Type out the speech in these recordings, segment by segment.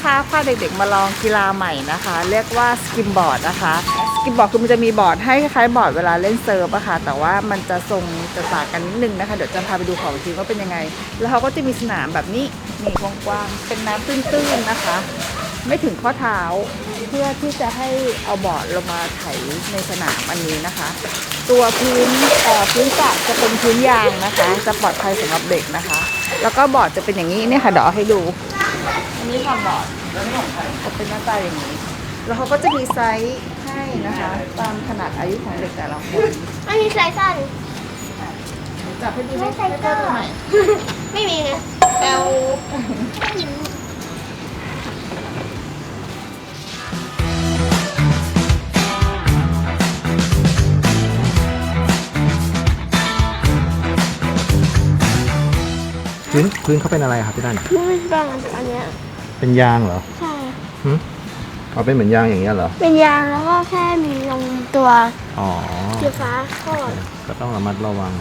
นะคะพาเด็กๆมาลองกีฬาใหม่นะคะ เรียกว่าสกิมบอร์ดนะคะสกิมบอร์ดคือมันจะมีบอร์ดให้คล้ายๆบอร์ดเวลาเล่นเซิร์ฟอะค่ะแต่ว่ามันจะทรงจะต่างกันนิดนึงนะคะ เดี๋ยวจะพาไปดูของจริงว่าเป็นยังไง แล้วเขาก็จะมีสนามแบบนี้นี่กว้างๆเป็นน้ำตื้นๆนะคะ ไม่ถึงข้อเท้าเพื่อที่จะให้เอาบอร์ดลงมาไถในสนามอันนี้นะคะ ตัวพื้นเอ่อพื้นสระจะเป็นพื้นยางนะคะ จะปลอดภัยสำหรับเด็กนะคะ แล้วก็บอร์ดจะเป็นอย่างนี้เนี่ยค่ะเดี๋ยวเอให้ดู อันนี้ความบอร์ดแล้วนี่ของใครจะเป็นหน้าตาอย่างนี้ แล้วเขาก็จะมีไซส์ให้นะคะ ตามขนาดอายุของเด็กแต่ละคนไม่มีสายสั้นจับให้ดูไม่ให้ใช่ให้ก็เพื่อนดูหน่อยไม่มีไงแอลพื้นพื้นเขาเป็นอะไรครับพี่ตั้นไม่ใช่อันเนี้ย เป็นยางเหรอใช่ หึเอาเป็นเหมือนยางอย่างเงี้ยเหรอ เป็นยางแล้วก็แค่มีลงตัวอ๋อ สีฟ้าโคตรก็ต้องระมัดระวัง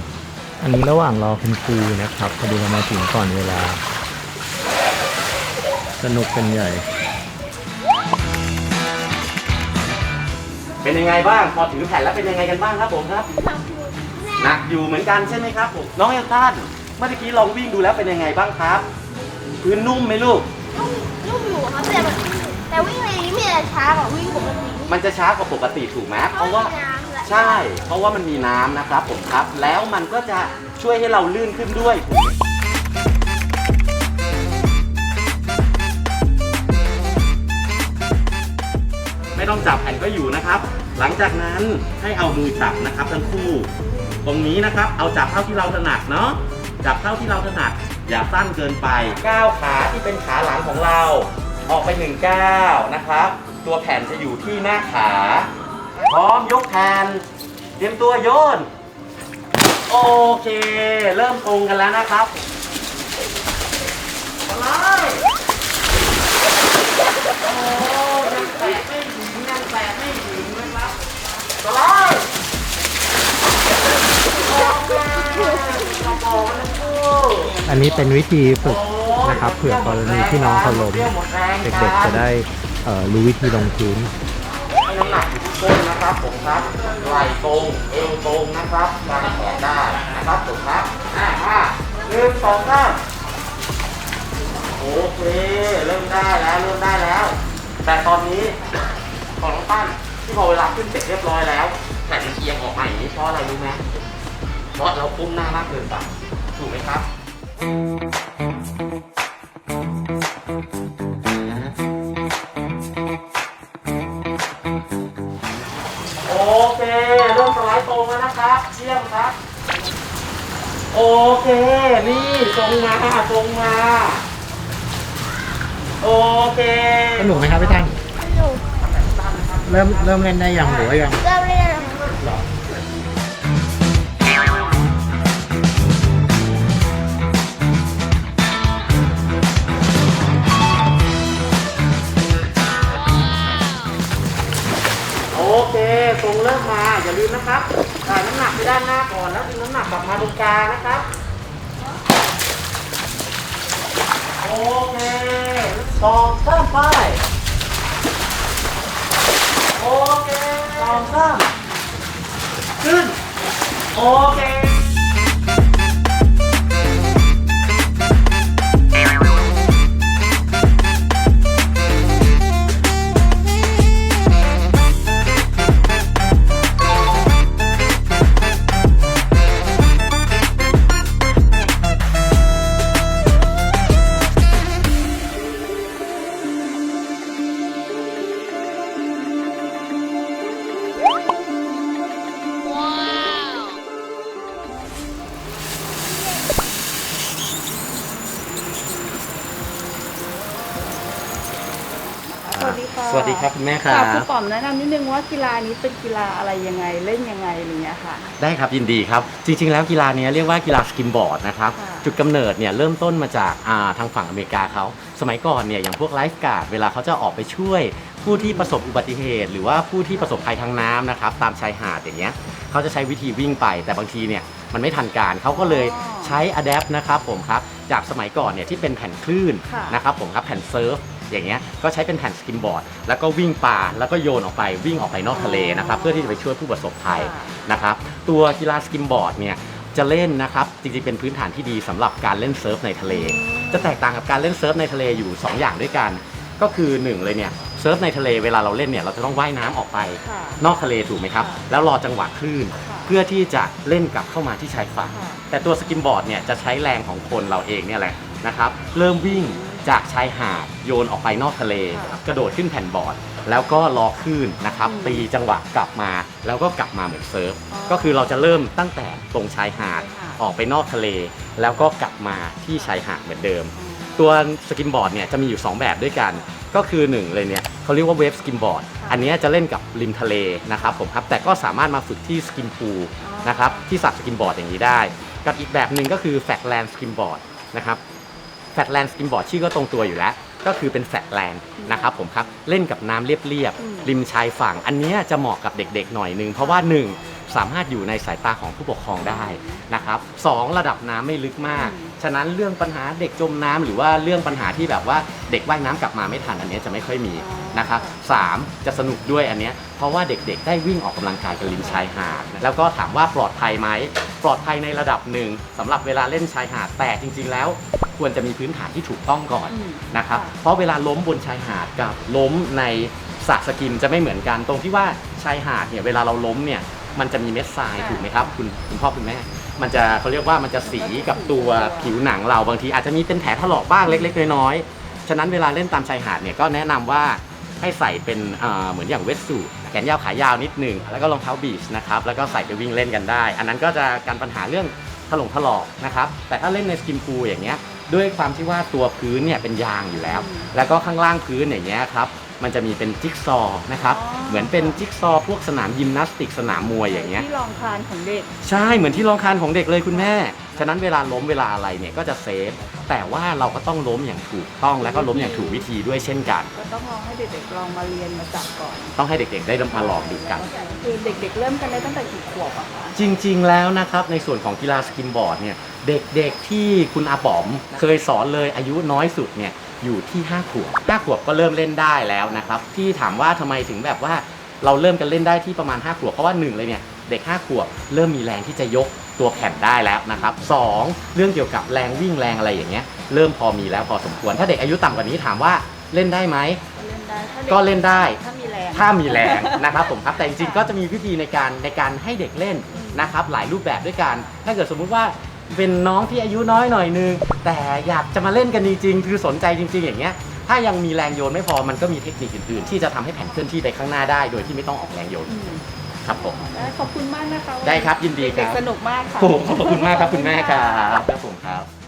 อันนี้ระหว่างรอคุณครูนะครับพอดีเรามาถึงก่อนเวลา สนุกเป็นใหญ่ เป็นยังไงบ้าง พอถือแผ่นแล้วเป็นยังไงกันบ้างครับผมครับ หนักอยู่เหมือนกันใช่ไหมครับผมน้องเอลตันเมื่อกี้ลองวิ่งดูแล้วเป็นยังไงบ้างครับ พื้นนุ่มไหมลูกลูกหนู ครับแต่แบบแต่วิ่งในนี้มีแต่ช้ากว่าวิ่งปกติมันจะช้ากว่าปกติถูกไหมเพราะว่ามีน้ำและใช่ เพราะว่ามันมีน้ำนะครับผมครับ แล้วมันก็จะช่วยให้เราลื่นขึ้นด้วย ไม่ต้องจับแผ่นก็อยู่นะครับ หลังจากนั้นให้เอามือจับนะครับทั้งคู่ ตรงนี้นะครับ เอาจับเท่าที่เราถนัดเนาะจับเท่าที่เราถนัด อย่าสั้นเกินไปก้าวขาที่เป็นขาหลังของเรา ออกไปหนึ่งก้าวนะครับ ตัวแผ่นจะอยู่ที่หน้าขา พร้อมยกแผ่นเตรียมตัวโยน โอเค เริ่มตรงกันแล้วนะครับมาเลยโอ้ยังแตะไม่ถึงยังแตะไม่ถึงนะครับมาเลยโอเคกระบอกนทั้งคู่อันนี้เป็นวิธีฝึก นะครับเผื่อกรณีที่น้องเขาล้มเด็กๆจะได้รู้วิธีลงพื้นน้ำหนักที่ก้นนะครับผมครับไหล่ตรงเอวตรงนะครับวางแขนได้นะครับผมครับอ่ามาหนึ่งสองสามโอเคเริ่มได้แล้วเริ่มได้แล้ว แต่ตอนนี้ของน้องปั้นที่พอเวลาขึ้นเสร็จเรียบร้อยแล้วแผ่นมันเอียงออกมาอย่างนี้เพราะอะไรรู้ไหมเพราะเราพุ่มหน้ามากเกินไปถูกไหมครับ โอเคเริ่มสไลด์ตรงแล้วนะครับเยี่ยมครับ โอเค นี่ตรงมาตรงมา โอเคสนุกไหมครับพี่ตั้นหนูเริ่มเริ่มเล่นได้ยังหรือว่ายัง เด้านหน้าก่อนแล้วดึงน้ำหนักกลับมาตรงกลางนะครับ โอเคสองสามไป โอเคสองสามขึ้น โอเค วัสดีค่ะสวัสดีครับคุณแม่คค่ะรับครูป๋อมแนะนำนิดนึงว่ากีฬานี้เป็นกีฬาอะไรยังไงเล่นยังไงอะไรเงี้ยค่ะ ได้ครับยินดีครับ จริง ๆ แล้วกีฬานี้เรียกว่ากีฬาสกิมบอร์ดนะครับ ค่ะ จุดกำเนิดเนี่ยเริ่มต้นมาจากอ่าทางฝั่งอเมริกาเขาสมัยก่อนเนี่ยอย่างพวกไลฟ์การ์ดเวลาเขาจะออกไปช่วย ผู้ที่ประสบอุบัติเหตุ หรือว่าผู้ที่ประสบภัยทางน้ำนะครับตามชายหาดอย่างเงี้ยเขาจะใช้วิธีวิ่งไป แต่บางทีเนี่ยมันไม่ทันการเขาก็เลยใช้อะแดปนะครับผมครับจากสมัยก่อนเนี่ยที่เป็นแผ่นคลื่นค่ะ นะครับผมครับแผ่นเซิร์ฟ อย่างเงี้ยก็ใช้เป็นแผ่นสกิมบอร์ดแล้วก็วิ่งปลาแล้วก็โยนออกไปวิ่งออกไปนอกทะเลนะครับเพื่อที่จะไปช่วยผู้ประสบภัยค่ะนะครับตัวกีฬาสกิมบอร์ดเนี่ยจะเล่นนะครับจริงๆเป็นพื้นฐานที่ดีสำหรับการเล่นเซิร์ฟในทะเล จะแตกต่างกับการเล่นเซิร์ฟในทะเลอยู่ 2 อย่างด้วยกัน ก็คือหนึ่งเลยเนี่ยเซิร์ฟในทะเลเวลาเราเล่นเนี่ยเราจะต้องว่ายน้ำออกไปค่ะนอกทะเลถูกไหมครับค่ะแล้วรอจังหวะคลื่นค่ะเพื่อที่จะเล่นกลับเข้ามาที่ชายฝั่งค่ะแต่ตัวสกิมบอร์ดเนี่ยจะใช้แรงของคนเราเองเนี่ยแหละนะครับเริ่มวิ่ง จากชายหาดโยนออกไปนอกทะเลค่ะกระโดดขึ้นแผ่นบอร์ด แล้วก็รอคลื่นนะครับอืมตีจังหวะกลับมา แล้วก็กลับมาเหมือนเซิร์ฟอ๋อก็คือเราจะเริ่มตั้งแต่ตรงชายหาดชายหาดออกไปนอกทะเล แล้วก็กลับมาที่ชายหาดเหมือนเดิม ตัวสกิมบอร์ดเนี่ยจะมีอยู่ 2 แบบด้วยกัน ก็คือ 1 เลยเนี่ยเขาเรียกว่าเวฟสกิมบอร์ดค่ะอันเนี้ยจะเล่นกับริมทะเลนะครับผมครับแต่ก็สามารถมาฝึกที่สกิมพูลนะครับที่สับสกิมบอร์ดอย่างนี้ได้ กับอีกแบบหนึ่งก็คือแฟตแลนด์สกิมบอร์ดนะครับแฟตแลนด์สกิมบอร์ดชื่อก็ตรงตัวอยู่แล้ว ก็คือเป็นแฟตแลนด์นะครับผมครับ เล่นกับน้ำเรียบอืมๆริมชายฝั่ง อันเนี้ยจะเหมาะกับเด็กๆหน่อยนึง เพราะว่า 1 สามารถอยู่ในสายตาของผู้ปกครองได้นะครับสองระดับน้ำไม่ลึกมากอืมฉะนั้นเรื่องปัญหาเด็กจมน้ำหรือว่าเรื่องปัญหาที่แบบว่าเด็กว่ายน้ำกลับมาไม่ทันอันเนี้ยจะไม่ค่อยมีนะครับสามจะสนุกด้วยอันเนี้ยเพราะว่าเด็กๆ ได้วิ่งออกกำลังกายกันริมชายหาด แล้วก็ถามว่าปลอดภัยไหมปลอดภัยในระดับหนึ่งสำหรับเวลาเล่นชายหาดแต่จริง ๆ แล้ว ควรจะมีพื้นฐานที่ถูกต้องก่อนอืมนะครับค่ะเพราะเวลาล้มบนชายหาดกับล้มในสระสกิมจะไม่เหมือนกันตรงที่ว่าชายหาดเนี่ยเวลาเราล้มเนี่ยมันจะมีเม็ดทรายถูกไหมครับคุณคุณพ่อคุณแม่ มันจะเขาเรียกว่ามันจะสีกับตัวผิวหนังเราบางที อาจจะมีเป็นแผลถลอกบ้างเล็ก ๆ น้อยๆฉะนั้นเวลาเล่นตามชายหาดเนี่ยก็แนะนำว่าให้ใส่เป็นเอ่อเหมือนอย่างเวทสูทแขนยาวขายาวนิดหนึงแล้วก็รองเท้าบีชนะครับแล้วก็ใส่ไปวิ่งเล่นกันได้ อันนั้นก็จะกันปัญหาเรื่องถลงถลอกนะครับแต่ถ้าเล่นในสกิมพูลอย่างเงี้ย ด้วยความที่ว่าตัวพื้นเนี่ยเป็นยางอยู่แล้วอืมแล้วก็ข้างล่างพื้นอย่างเงี้ยครับ มันจะมีเป็นจิ๊กซอว์นะครับ อ๋อ เหมือนเป็นจิ๊กซอว์พวกสนามยิมนาสติกสนามมวยอย่างเงี้ย ที่รองคลานของเด็ก ใช่เหมือนที่รองคานของเด็กเลยคุณแม่ ฉะนั้นเวลาล้มเวลาอะไรเนี่ยก็จะเซฟ แต่ว่าเราก็ต้องล้มอย่างถูกต้องแล้วก็ล้มอย่างถูกวิธีด้วยเช่นกัน ก็ต้องลองให้เด็กๆลองมาเรียนมาจับก่อนต้องให้เด็กๆได้มาลองดูกัน คือเด็กๆเริ่มกันได้ตั้งแต่กี่ขวบอะคะจริงๆ แล้วนะครับในส่วนของกีฬาสกิมบอร์ดเนี่ยเด็กๆที่คุณอาป๋อมเคยสอนเลยอายุน้อยสุดเนี่ย อยู่ที่5ขวบ5ขวบก็เริ่มเล่นได้แล้วนะครับที่ถามว่าทำไมถึงแบบว่าเราเริ่มกันเล่นได้ที่ประมาณ5ขวบเพราะว่าหนึ่งเลยเนี่ยเด็ก5ขวบเริ่มมีแรงที่จะยกตัวแผ่นได้แล้วนะครับสองเรื่องเกี่ยวกับแรงวิ่งแรงอะไรอย่างเงี้ยเริ่มพอมีแล้วพอสมควร ถ้าเด็กอายุต่ำกว่านี้ถามว่าเล่นได้ไหมก็เล่นได้ถ้าด็ก็เล่นได้ถ้ามีแรงถ้ามีแรงนะครับผมครับแต่จริงๆก็จะมีวิธีในการในการให้เด็กเล่นนะครับหลายรูปแบบด้วยกัน ถ้าเกิดสมมุติว่า เป็นน้องที่อายุน้อยหน่อยนึงแต่อยากจะมาเล่นกันจริงๆคือสนใจจริง ๆ อย่างเงี้ยถ้ายังมีแรงโยนไม่พอมันก็มีเทคนิคอื่นๆที่จะทำให้แผ่นเคลื่อนที่ไปข้างหน้าได้ โดยที่ไม่ต้องออกแรงโยนอืมครับผม ได้ขอบคุณมากนะคะได้ครับยินดีครับ เด็กๆสนุกมากค่ะ โอ้โหขอบคุณมากครับคุณแม่ครับครับผมครับ